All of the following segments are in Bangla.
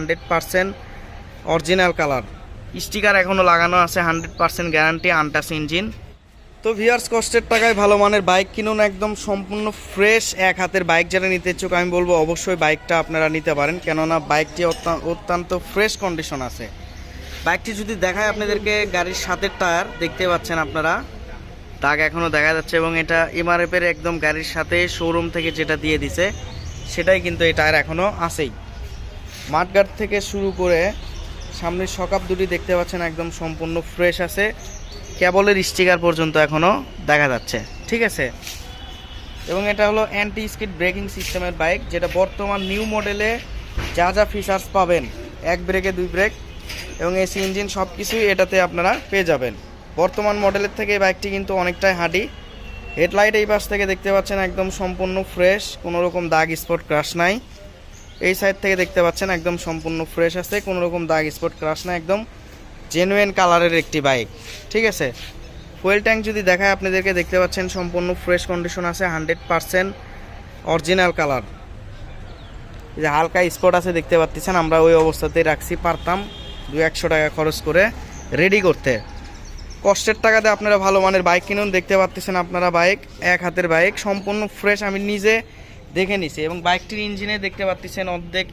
Hundred percent original colour. Sticker এখনও লাগানো আছে, hundred percent guarantee, untouched engine. তো ভিয়ার্স কষ্টের টাকায় ভালো মানের বাইক কিনুন, একদম সম্পূর্ণ ফ্রেশ, এক হাতের বাইক যারা নিতে ইচ্ছুক, আমি বলব অবশ্যই বাইকটা আপনারা নিতে পারেন, কেননা বাইকটি অত্যা- অত্যন্ত ফ্রেশ কন্ডিশন আছে। বাইকটি যদি দেখায় আপনাদেরকে, গাড়ির সাথের টায়ার, দেখতে পাচ্ছেন আপনারা। দাগ এখনও দেখা যাচ্ছে এবং এটা এমআরএফের একদম গাড়ির সাথে শোরুম থেকে যেটা দিয়ে দিছে, সেটাই কিন্তু এই টায়ার এখনও আছেই। মাঠগার্ড থেকে শুরু করে সামনের সকাপ দুটি দেখতে পাচ্ছেন, একদম সম্পূর্ণ ফ্রেশ আছে। কেবলের স্টিকার পর্যন্ত এখনও দেখা যাচ্ছে, ঠিক আছে? এবং এটা হলো অ্যান্টি স্কিড ব্রেকিং সিস্টেমের বাইক যেটা বর্তমান নিউ মডেলে যা যা ফিচার্স পাবেন, এক ব্রেকে দুই ব্রেক এবং এসি ইঞ্জিন সব কিছুই এটাতে আপনারা পেয়ে যাবেন। বর্তমান মডেলের থেকে এই বাইকটি কিন্তু অনেকটাই হাঁটি। হেডলাইট এই পাশ থেকে দেখতে পাচ্ছেন, একদম সম্পূর্ণ ফ্রেশ কোনো রকম দাগ স্পট ক্রাশ নাই। এই সাইড থেকে দেখতে পাচ্ছেন একদম সম্পূর্ণ ফ্রেশ আছে কোনো রকম দাগ স্পট ক্রাশ না একদম জেনুইন কালারের একটি বাইক ঠিক আছে? ফুয়েল ট্যাঙ্ক যদি দেখায়, আপনাদেরকে দেখতে পাচ্ছেন সম্পূর্ণ ফ্রেশ কন্ডিশন আছে হান্ড্রেড পারসেন্ট অরিজিনাল কালার যে হালকা স্পট আছে, দেখতে পাচ্ছেন, আমরা ওই অবস্থাতেই রাখছি, পারতাম দু একশো টাকা খরচ করে রেডি করতে। কষ্টের টাকাতে আপনারা ভালো মানের বাইক কিনুন, দেখতে পাচ্ছেন আপনারা বাইক এক হাতের বাইক সম্পূর্ণ ফ্রেশ আমি নিজে দেখে নিছি এবং বাইকটির ইঞ্জিনে দেখতে পাচ্ছেন অর্ধেক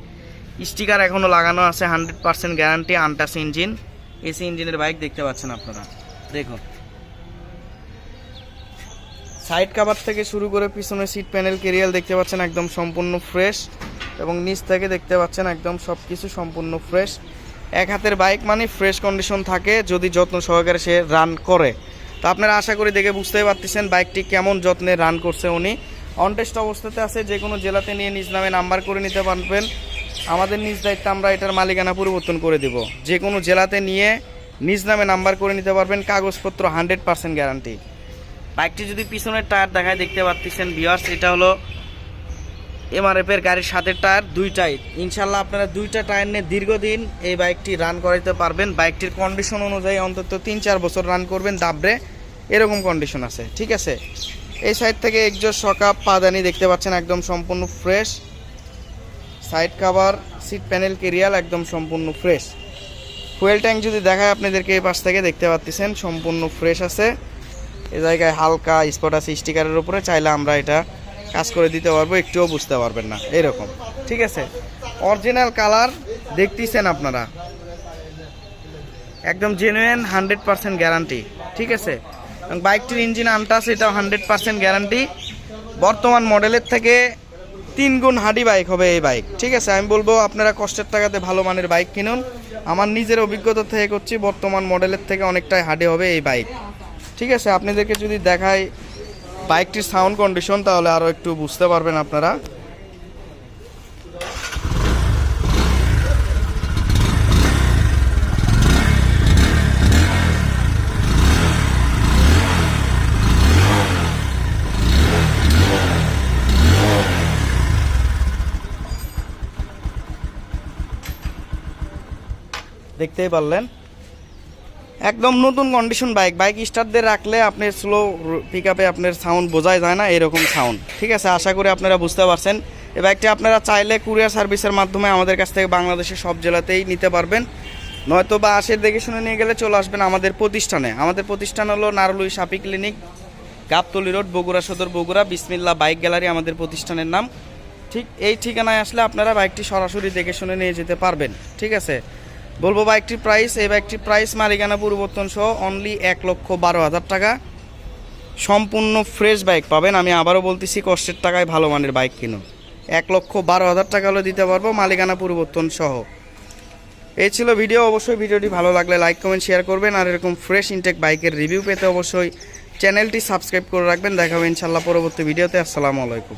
স্টিকার এখনও লাগানো আছে, hundred percent guarantee untouched engine. AC ইঞ্জিনের বাইক দেখতে পাচ্ছেন আপনারা। দেখুন। সাইড কাভার থেকে শুরু করে পিছনে সিট প্যানেল কেরিয়াল দেখতে পাচ্ছেন একদম সম্পূর্ণ ফ্রেশ এবং নিচ থেকে দেখতে পাচ্ছেন একদম সব কিছু সম্পূর্ণ ফ্রেশ। এক হাতের বাইক মানে ফ্রেশ কন্ডিশন থাকে, যদি যত্ন সহকারে সে রান করে। তো আপনারা আশা করি দেখে বুঝতেই পারতেছেন বাইকটি কেমন যত্নে রান করছে উনি। অনটেস্ট অবস্থাতে আছে, যে কোনো জেলাতে নিয়ে নিজ নামে নাম্বার করে নিতে পারবেন। আমাদের নিজ দায়িত্বে আমরা এটার মালিকানা পরিবর্তন করে দিব। যে কোনো জেলাতে নিয়ে নিজ নামে নাম্বার করে নিতে পারবেন, কাগজপত্র হান্ড্রেড পার্সেন্ট গ্যারান্টি। বাইকটি যদি পিছনের টায়ার দেখায় দেখতে পাচ্ছেন বিয়ার্স এটা হলো এমআরএফ এর গাড়ির সাথে টায়ার, দুইটাই। ইনশাল্লাহ আপনারা দুইটা টায়ার নিয়ে দীর্ঘদিন এই বাইকটি রান করাইতে পারবেন। বাইকটির কন্ডিশন অনুযায়ী অন্তত তিন চার বছর রান করবেন, দাবড়ে এরকম কন্ডিশন আছে, ঠিক আছে? এই সাইড থেকে একজোর সকাপ পাদানি দেখতে পাচ্ছেন, একদম সম্পূর্ণ fresh side cover seat panel carrier একদম সম্পূর্ণ ফ্রেশ ফুয়েল ট্যাঙ্ক যদি দেখায় আপনাদেরকে এই পাশ থেকে দেখতে পাচ্ছেন সম্পূর্ণ ফ্রেশ আছে। এ জায়গায় হালকা স্পট আছে স্টিকারের উপরে, চাইলে আমরা এটা কাজ করে দিতে পারব, একটুও বুঝতে পারবেন না, এরকম। ঠিক আছে? অরিজিনাল কালার দেখতেছেন আপনারা। একদম জেনুইন হান্ড্রেড পার্সেন্ট গ্যারান্টি ঠিক আছে? এবং বাইকটির ইঞ্জিন আনটাস এটা হান্ড্রেড পার্সেন্ট গ্যারান্টি বর্তমান মডেলের থেকে তিন গুণ হাডি বাইক হবে এই বাইক ঠিক আছে, আমি বলব আপনারা কষ্টের টাকাতে ভালো মানের বাইক কিনুন। আমার নিজের অভিজ্ঞতা থেকে করছি, বর্তমান মডেলের থেকে অনেকটাই হাডি হবে এই বাইক ঠিক আছে, আপনাদেরকে যদি দেখাই বাইকটির সাউন্ড কন্ডিশন তাহলে আরও একটু বুঝতে পারবেন আপনারা। দেখতেই পারলেন। একদম নতুন কন্ডিশন বাইক বাইক স্টার্ট দিয়ে রাখলে আপনার স্লো পিক আপে আপনার সাউন্ড বোঝাই যায় না, এরকম সাউন্ড ঠিক আছে? আশা করি আপনারা বুঝতে পারছেন। এই বাইকটি আপনারা চাইলে কুরিয়ার সার্ভিসের মাধ্যমে আমাদের কাছ থেকে বাংলাদেশের সব জেলাতেই নিতে পারবেন। নয়তো বা আশের দেখে শুনে নিয়ে গেলে চলে আসবেন আমাদের প্রতিষ্ঠানে। আমাদের প্রতিষ্ঠান হলো নারলুই সাপি ক্লিনিক গাবতলি রোড বগুড়া সদর, বগুড়া, বিসমিল্লা বাইক গ্যালারি আমাদের প্রতিষ্ঠানের নাম। ঠিক এই ঠিকানায় আসলে আপনারা বাইকটি সরাসরি দেখে শুনে নিয়ে যেতে পারবেন। ঠিক আছে? বলব বাইকটির প্রাইস এই বাইকটির প্রাইস মালিকানা পরিবর্তন সহ অনলি এক লক্ষ বারো হাজার টাকা। সম্পূর্ণ ফ্রেশ বাইক পাবেন। আমি আবারও বলতেছি কষ্টের টাকায় ভালো মানের বাইক কিনুন। এক লক্ষ বারো হাজার টাকা হলে দিতে পারব মালিকানা পরিবর্তন সহ। এই ছিল ভিডিও অবশ্যই ভিডিওটি ভালো লাগলে লাইক কমেন্ট শেয়ার করবেন। আর এরকম ফ্রেশ ইনটেক বাইকের রিভিউ পেতে অবশ্যই চ্যানেলটি সাবস্ক্রাইব করে রাখবেন। দেখাবো ইনশাল্লাহ পরবর্তী ভিডিওতে আসসালামু আলাইকুম।